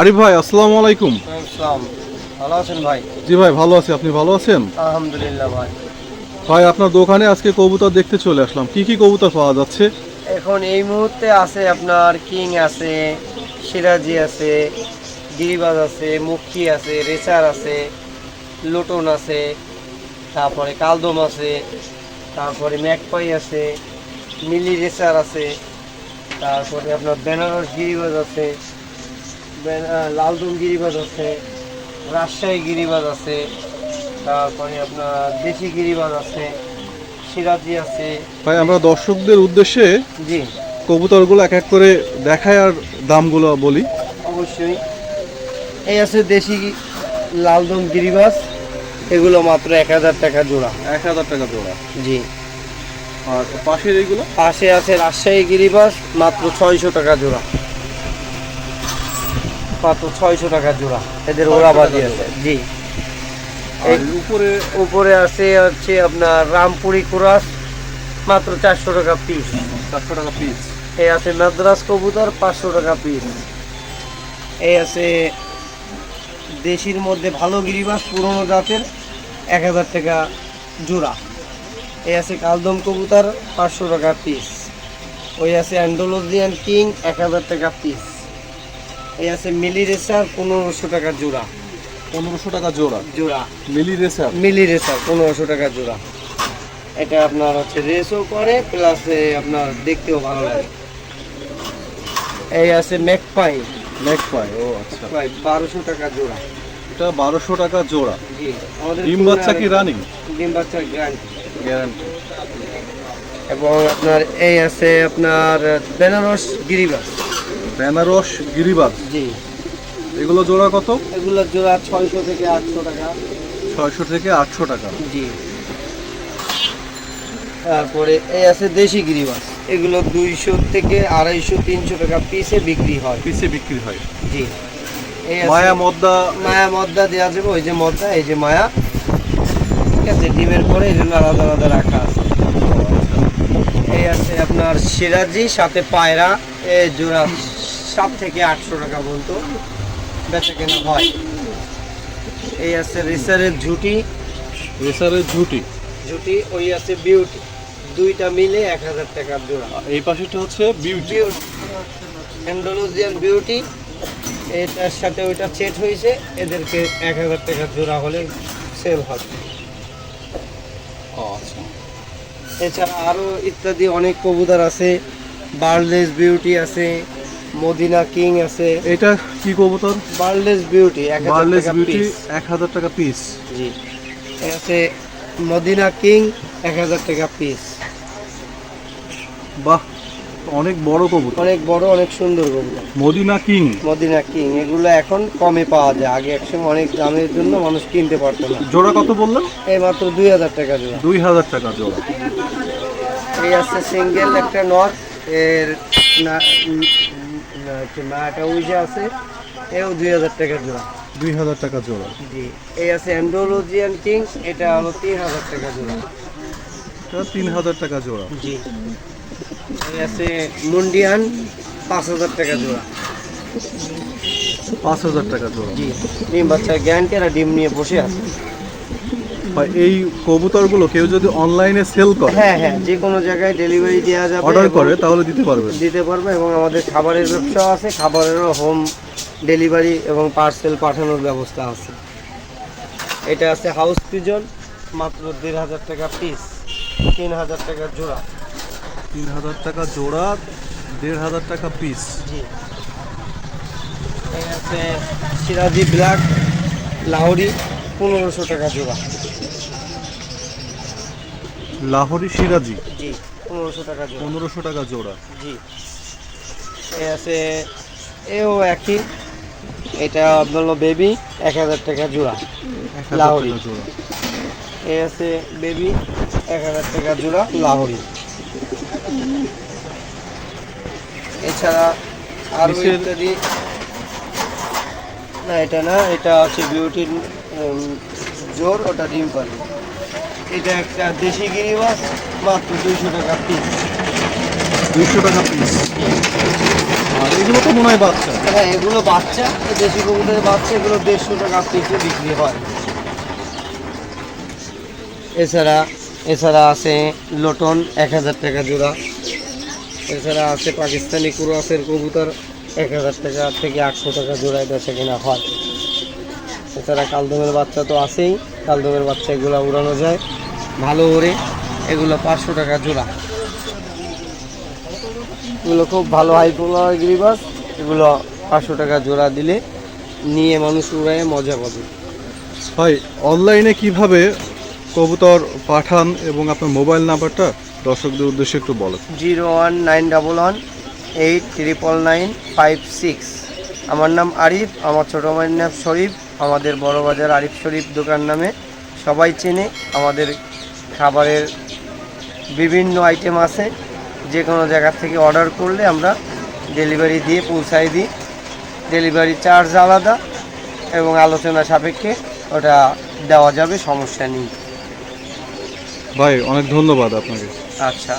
আরিফ ভাই আসসালামু আলাইকুম। ভালো আছেন ভাই? জি ভাই ভালো আছি। আপনি ভালো আছেন? আলহামদুলিল্লাহ ভাই। ভাই আপনার দোকানে আজকে কবুতর দেখতে চলে আসলাম। কি কি কবুতর পাওয়া যাচ্ছে? এখন এই মুহূর্তে আছে আপনার কিং আছে সিরাজি আছে গিরিবাজ আছে মুখী আছে রেচার আছে লোটন আছে তারপরে কালদম আছে তারপরে ম্যাকপাই আছে মিলি রেচার আছে তারপরে আপনার বেনারস গিরিবাজ আছে লালদম গিরিবাজ আছে রাজশাহী গিরিবাজ আছে তারপরে আপনার দেশি গিরিবাজ আছে সিরাজি আছে। ভাই আমরা দর্শকদের উদ্দেশ্যে জি। কবুতরগুলো এক এক করে দেখায় আর দামগুলো বলি। অবশ্যই। এই আছে দেশি লালদম গিরিবাস এগুলো মাত্র এক হাজার টাকা জোড়া। এক হাজার টাকা জোড়া। জি। আর পাশের এইগুলো পাশে আছে রাজশাহী গিরিবাস মাত্র ছয়শো টাকা জোড়া। মাত্র ছয়শো টাকা জোড়া। এদের 600 ওড়াবাজি আছে। জি। উপরে উপরে আছে হচ্ছে আপনার রামপুরি কুরাস মাত্র চারশো টাকা পিস চারশো টাকা পিস এই আছে মাদ্রাস কবুতর পাঁচশো টাকা পিস এই আছে দেশির মধ্যে ভালো গিরিবাস পুরনো জাতের এক হাজার টাকা জোড়া। এই আছে কালদম কবুতর পাঁচশো টাকা পিস ওই আছে অ্যান্ডোলোজিয়ান কিং এক হাজার টাকা পিস এই আছে মিলি রেসার পনেরোশো টাকা জোড়া। পনেরোশো টাকা জোড়া? জোড়া। মিলি রেসার? মিলি রেসার পনেরোশো টাকা জোড়া। এটা আপনার হচ্ছে রেসও করে প্লাস আপনার দেখতেও ভালো লাগে। এই আছে ম্যাকপাই। নেক পাই ও আচ্ছা। বারোশো টাকা জোড়া। এটা বারোশো টাকা জোড়া। ডিম বাচ্চা কি রানিং? ডিম বাচ্চার গ্যারান্টি গ্যারান্টি এবং আপনার এই আছে আপনার বেনারস গিরিবাস। বেনারস গিরিবাজ জি। এগুলো জোড়া কত? এগুলো জোড়া ছয়শো থেকে আটশো টাকা। ছয়শো থেকে আটশো টাকা। জি। তারপরে এই আছে দেশি গিরিবাস এগুলো দুইশো থেকে আড়াইশো তিনশো টাকা পিসে বিক্রি হয়। পিসে বিক্রি হয়। জি। এই মায়া মদ্দা মায়া মদ্দা দেওয়া যাবে ওই যে মদ্দা এই যে মায়া। ঠিক আছে ডিমের পরে এই জন্য আলাদা আলাদা রাখা আছে। এই আছে আপনার সিরাজি সাথে পায়রা এ জোড়া সাত থেকে আটশো টাকা বলতো। বেচা কেনা হয়। এই আছে রেসারের ঝুটি। রেসারের ঝুটি? ঝুটি ওই আছে বিউটি। দুইটা মিলে এক হাজার টাকার জোড়া। এই পাশেটা হচ্ছে বিউটি। বিউটি। Andalusian beauty. এটার সাথে ওইটা সেট হয়েছে। এদেরকে এক হাজার টাকা জোড়া হলে সেল হবে। আচ্ছা। এছাড়া আরও ইত্যাদি অনেক কবুতর আছে। বার্লেস বিউটি আছে। মদিনা কিং আছে। এটা কি কবুতর বার্লেস বিউটি বার্লেস বিউটি এক হাজার টাকা পিস জি। আছে মদিনা কিং এক হাজার টাকা পিস বাহ অনেক বড় কবুতর। অনেক বড় অনেক সুন্দর কবুতর। Medina king. মদিনা কিং এগুলো এখন কমে পাওয়া যায়। আগে একসময় অনেক দামের জন্য মানুষ কিনতে পারতো না। জোড়া কত বললেন এই মাত্র দুই হাজার টাকা জোড়া। দুই হাজার টাকা জোড়া। এই আছে সিঙ্গেল একটা নট এর মাটা উইজে আছে এও দুই হাজার টাকা জোড়া। দুই হাজার টাকা জোড়া। জি এই আছে অ্যান্ডোলজিয়ান কিং এটা হলো তিন হাজার টাকা জোড়া। এটা তিন হাজার টাকা জোড়া। জি এই আছে মুন্ডিয়ান পাঁচ হাজার টাকা জোড়া। পাঁচ হাজার টাকা জোড়া। জি ডিম গ্যারান্টি আর ডিম নিয়ে বসে আছে। ভাই এই কবুতরগুলো কেউ যদি অনলাইনে সেল করে হ্যাঁ হ্যাঁ যে কোনো জায়গায় ডেলিভারি দেওয়া যাবে অর্ডার করে তাহলে দিতে পারবেন দিতে পারবে এবং আমাদের খাবারের ব্যবসাও আছে খাবারেরও হোম ডেলিভারি এবং পার্সেল পাঠানোর ব্যবস্থা আছে। এটা আছে হাউস পিজন মাত্র দেড় হাজার টাকা পিস তিন হাজার টাকা জোড়া। তিন হাজার টাকা জোড়া দেড় হাজার টাকা পিস জি। আছে সিরাজি ব্ল্যাক লাহোরি পনেরোশো টাকা জোড়া। লাহোরি সিরাজি। জি পনেরোশো টাকা জোড়া। পনেরোশো টাকা জোড়া। জি। এই আছে এও একই। এটা আপনার বেবি এক হাজার টাকা জোড়া। লাহোরি। জোড়া। এই আছে বেবি এক হাজার টাকা জোড়া লাহোরি। এছাড়া আরও ইত্যাদি। না এটা না এটা হচ্ছে বিউটির জোর ওটা ডিম পারে এটা একটা দেশি গিরিবাস মাত্র দুইশো টাকা পিস দুইশো টাকা পিস আর এগুলো তো মনে হয় বাচ্চা। হ্যাঁ এগুলো বাচ্চা দেশি কবুতরের বাচ্চা এগুলো দেড়শো টাকা পিসে বিক্রি হয়। এছাড়া এছাড়া আছে লোটন এক হাজার টাকা জোড়া। এছাড়া আছে পাকিস্তানি কুরাসের কবুতর এক হাজার টাকা থেকে আটশো টাকা জোড়ায় বেচা কেনা হয়। এছাড়া কালদমের বাচ্চা তো আছেই। কালদমের বাচ্চা এগুলো উড়ানো যায়। ভালো ওড়ে এগুলো পাঁচশো টাকা জোড়া। এগুলো খুব ভালো হাই পোলার গিরিবাস এগুলো পাঁচশো টাকা জোড়া দিলে নিয়ে মানুষ উড়ায় মজা পাবে। ভাই অনলাইনে কীভাবে কবুতর পাঠান এবং আপনার মোবাইল নাম্বারটা দর্শকদের উদ্দেশ্যে একটু বলেন। Zero one nine double one eight triple nine five six আমার নাম আরিফ আমার ছোটো মায়ের নাম শরীফ আমাদের বড় বাজার আরিফ শরীফ দোকান নামে। সবাই চেনে আমাদের খাবারের বিভিন্ন আইটেম আছে যে কোনো জায়গা থেকে অর্ডার করলে আমরা ডেলিভারি দিয়ে পৌঁছাই দিই। ডেলিভারি চার্জ আলাদা এবং আলোচনা সাপেক্ষে ওটা দেওয়া যাবে সমস্যা নেই। ভাই অনেক ধন্যবাদ আপনাকে। আচ্ছা।